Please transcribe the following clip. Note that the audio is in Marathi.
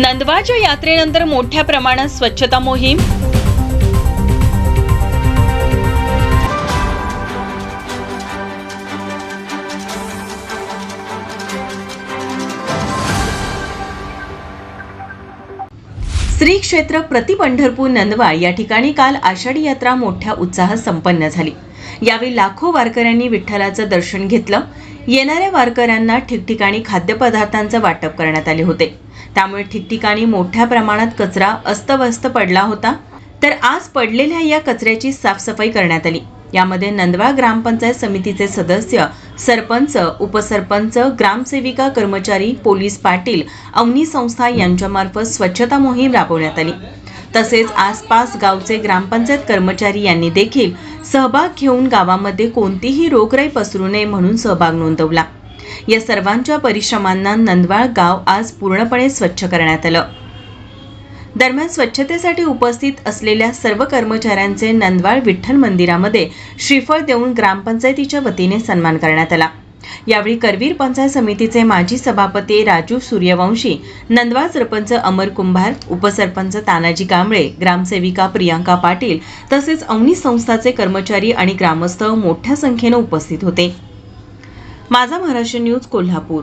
नंदवाच्या यात्रेनंतर मोठ्या प्रमाणात स्वच्छता मोहीम श्री क्षेत्र प्रति पंढरपूर नंदवा या ठिकाणी काल आषाढी यात्रा मोठ्या उत्साहात संपन्न झाली. यावेळी लाखो वारकऱ्यांनी विठ्ठलाचं दर्शन घेतलं. येणाऱ्या वारकऱ्यांना ठिकठिकाणी खाद्यपदार्थांचं वाटप करण्यात आले होते. त्यामुळे ठिकठिकाणी मोठ्या प्रमाणात कचरा अस्तव्यस्त पडला होता. तर आज पडलेल्या या कचऱ्याची साफसफाई करण्यात आली. यामध्ये नंदवा ग्रामपंचायत समितीचे सदस्य सरपंच उपसरपंच ग्रामसेविका कर्मचारी पोलीस पाटील अवनी संस्था यांच्यामार्फत स्वच्छता मोहीम राबवण्यात आली. तसेच आसपास गावचे ग्रामपंचायत कर्मचारी यांनी देखील सहभाग घेऊन गावामध्ये कोणतीही रोगराई पसरू नये म्हणून सहभाग नोंदवला. या सर्वांच्या परिश्रमांना नंदवाळ गाव आज पूर्णपणे स्वच्छ करण्यात आलं. दरम्यान स्वच्छतेसाठी उपस्थित असलेल्या सर्व कर्मचाऱ्यांचे नंदवाळ विठ्ठल मंदिरामध्ये श्रीफळ देऊन ग्रामपंचायतीच्या वतीने सन्मान करण्यात आला. यावेळी करवीर पंचायत समितीचे माजी सभापती राजू सूर्यवंशी नंदवाळ सरपंच अमर कुंभार उपसरपंच तानाजी कांबळे ग्रामसेविका प्रियांका पाटील तसेच अवनी संस्थाचे कर्मचारी आणि ग्रामस्थ मोठ्या संख्येनं उपस्थित होते. माझा महाराष्ट्र न्यूज कोल्हापूर.